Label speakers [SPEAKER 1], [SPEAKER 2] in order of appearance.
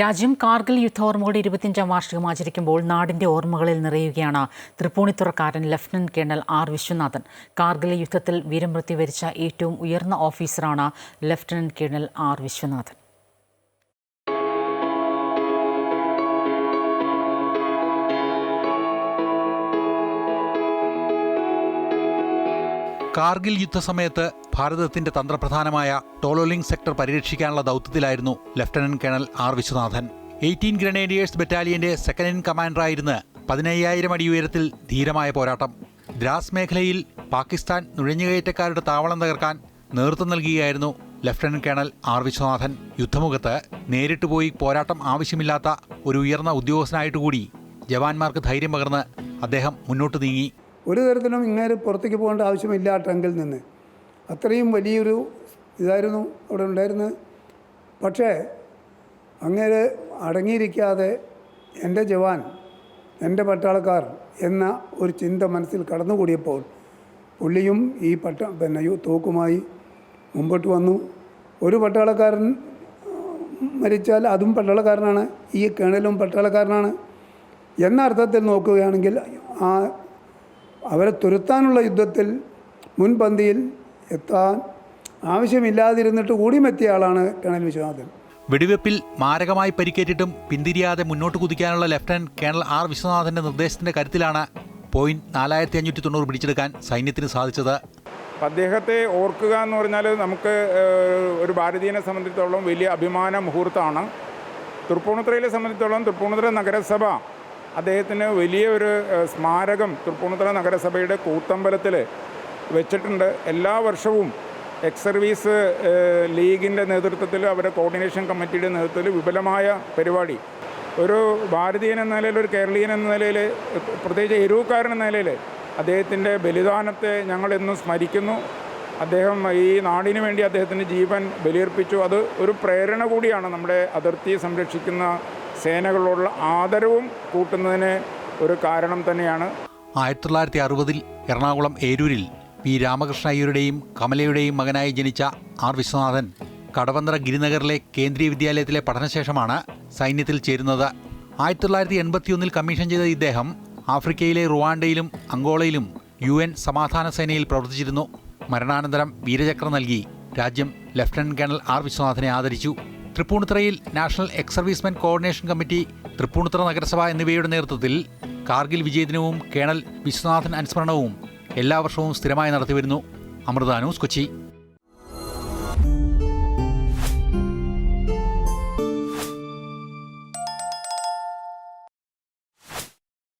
[SPEAKER 1] രാജ്യം കാർഗിൽ യുദ്ധോർമ്മകളുടെ ഇരുപത്തിയഞ്ചാം വാർഷികം ആചരിക്കുമ്പോൾ നാടിന്റെ ഓർമ്മകളിൽ നിറയുകയാണ് തൃപ്പൂണിത്തുറക്കാരൻ lieutenant colonel R Viswanathan. Kargil യുദ്ധത്തിൽ വീരമൃത്യു വരിച്ച ഏറ്റവും ഉയർന്ന ഓഫീസറാണ് lieutenant colonel R Viswanathan.
[SPEAKER 2] Kargil യുദ്ധസമയത്ത് ഭാരതത്തിന്റെ തന്ത്രപ്രധാനമായ ടോളോലിംഗ് സെക്ടർ പരിരക്ഷിക്കാനുള്ള ദൗത്യത്തിലായിരുന്നു lieutenant colonel R Viswanathan. Eighteen grenadiers ബറ്റാലിയന്റെ second in കമാൻഡറായിരുന്ന് പതിനയ്യായിരം അടി ഉയരത്തിൽ ധീരമായ പോരാട്ടം. ദ്രാസ് മേഖലയിൽ പാകിസ്ഥാൻ നുഴഞ്ഞുകയറ്റക്കാരുടെ താവളം തകർക്കാൻ നേതൃത്വം നൽകുകയായിരുന്നു ലഫ്റ്റനന്റ് കേണൽ ആർ വിശ്വനാഥൻ. യുദ്ധമുഖത്ത് നേരിട്ട് പോയി പോരാട്ടം ആവശ്യമില്ലാത്ത ഒരു ഉയർന്ന ഉദ്യോഗസ്ഥനായിട്ട് കൂടി ജവാന്മാർക്ക് ധൈര്യം പകർന്ന് അദ്ദേഹം മുന്നോട്ട് നീങ്ങി.
[SPEAKER 3] ഒരു തരത്തിലും ഇങ്ങനെ പുറത്തേക്ക് പോകേണ്ട ആവശ്യമില്ല ആ ട്രങ്കിൽ നിന്ന് അത്രയും വലിയൊരു ഇതായിരുന്നു അവിടെ ഉണ്ടായിരുന്നത്. പക്ഷേ അങ്ങനെ അടങ്ങിയിരിക്കാതെ എന്റെ ജവാൻ എന്റെ പട്ടാളക്കാർ എന്ന ഒരു ചിന്ത മനസ്സിൽ കടന്നുകൂടിയപ്പോൾ പുള്ളിയും ഈ പട്ട പിന്നെ തോക്കുമായി മുമ്പോട്ട് വന്നു. ഒരു പട്ടാളക്കാരൻ മരിച്ചാൽ അതും പട്ടാളക്കാരനാണ് ഈ കേണലും പട്ടാളക്കാരനാണ്. എന്ന അർത്ഥത്തിൽ നോക്കുകയാണെങ്കിൽ ആ അവരെ തുരുത്താനുള്ള യുദ്ധത്തിൽ മുൻപന്തിയിൽ എത്താൻ ആവശ്യമില്ലാതിരുന്നിട്ട് കൂടിയും എത്തിയ ആളാണ് കേണൽ വിശ്വനാഥൻ.
[SPEAKER 2] വെടിവെപ്പിൽ മാരകമായി പരിക്കേറ്റിട്ടും പിന്തിരിയാതെ മുന്നോട്ട് കുതിക്കാനുള്ള ലഫ്റ്റനന്റ് കേണൽ ആർ വിശ്വനാഥന്റെ നിർദ്ദേശത്തിന്റെ കരുത്തിലാണ് പോയിന്റ് നാലായിരത്തി അഞ്ഞൂറ്റി തൊണ്ണൂറ് പിടിച്ചെടുക്കാൻ സൈന്യത്തിന് സാധിച്ചത്.
[SPEAKER 4] അദ്ദേഹത്തെ ഓർക്കുക എന്ന് പറഞ്ഞാൽ നമുക്ക് ഒരു ഭാരതീയനെ സംബന്ധിച്ചിടത്തോളം വലിയ അഭിമാന മുഹൂർത്തമാണ്. തൃപ്പൂണിത്തുറയിലെ സംബന്ധിച്ചിടത്തോളം തൃപ്പൂണിത്തുറ നഗരസഭ അദ്ദേഹത്തിന് വലിയ ഒരു സ്മാരകം തൃപ്പൂണിത്തുറ നഗരസഭയുടെ കൂത്തമ്പലത്തിൽ വെച്ചിട്ടുണ്ട്. എല്ലാ വർഷവും എക്സ് സർവീസ് ലീഗിന്റെ നേതൃത്വത്തിൽ അവരുടെ കോർഡിനേഷൻ കമ്മിറ്റിയുടെ നേതൃത്വത്തിൽ വിപുലമായ പരിപാടി. ഒരു ഭാരതീയൻ എന്ന നിലയിൽ ഒരു കേരളീയൻ എന്ന നിലയിൽ പ്രത്യേകിച്ച് എരൂക്കാരൻ എന്ന നിലയിൽ അദ്ദേഹത്തിന്റെ ബലിദാനത്തെ ഞങ്ങളെന്നും സ്മരിക്കുന്നു. അദ്ദേഹം ഈ നാടിനു വേണ്ടി അദ്ദേഹത്തിന്റെ ജീവൻ ബലിയർപ്പിച്ചു. അത് ഒരു പ്രേരണ കൂടിയാണ് നമ്മുടെ അതിർത്തി സംരക്ഷിക്കുന്ന സേനകളോടുള്ള ആദരവും കൂട്ടുന്നതിന് ഒരു കാരണം തന്നെയാണ്.
[SPEAKER 2] ആയിരത്തി തൊള്ളായിരത്തി അറുപതിൽ എറണാകുളം ഏരൂരിൽ പി രാമകൃഷ്ണ അയ്യരുടെയും കമലയുടെയും മകനായി ജനിച്ച ആർ വിശ്വനാഥൻ കടവന്ത്ര ഗിരിനഗറിലെ കേന്ദ്രീയ വിദ്യാലയത്തിലെ പഠനശേഷമാണ് സൈന്യത്തിൽ ചേരുന്നത്. ആയിരത്തി തൊള്ളായിരത്തി എൺപത്തിയൊന്നിൽ കമ്മീഷൻ ചെയ്ത ഇദ്ദേഹം ആഫ്രിക്കയിലെ റുവാണ്ടയിലും അങ്കോളയിലും യു എൻ സമാധാന സേനയിൽ പ്രവർത്തിച്ചിരുന്നു. മരണാനന്തരം വീരചക്രം നൽകി. രാജ്യം ലഫ്റ്റനന്റ് കേണൽ ആർ വിശ്വനാഥനെ ആദരിച്ചു. തൃപ്പൂണിത്തറയിൽ national ex servicemen coordination committee Tripunithura നഗരസഭ എന്നിവയുടെ നേതൃത്വത്തിൽ കാർഗിൽ വിജയദിനവും കേണൽ വിശ്വനാഥൻ അനുസ്മരണവും എല്ലാ വർഷവും സ്ഥിരമായി നടത്തിവരുന്നു അമൃത ന്യൂസ് കൊച്ചി.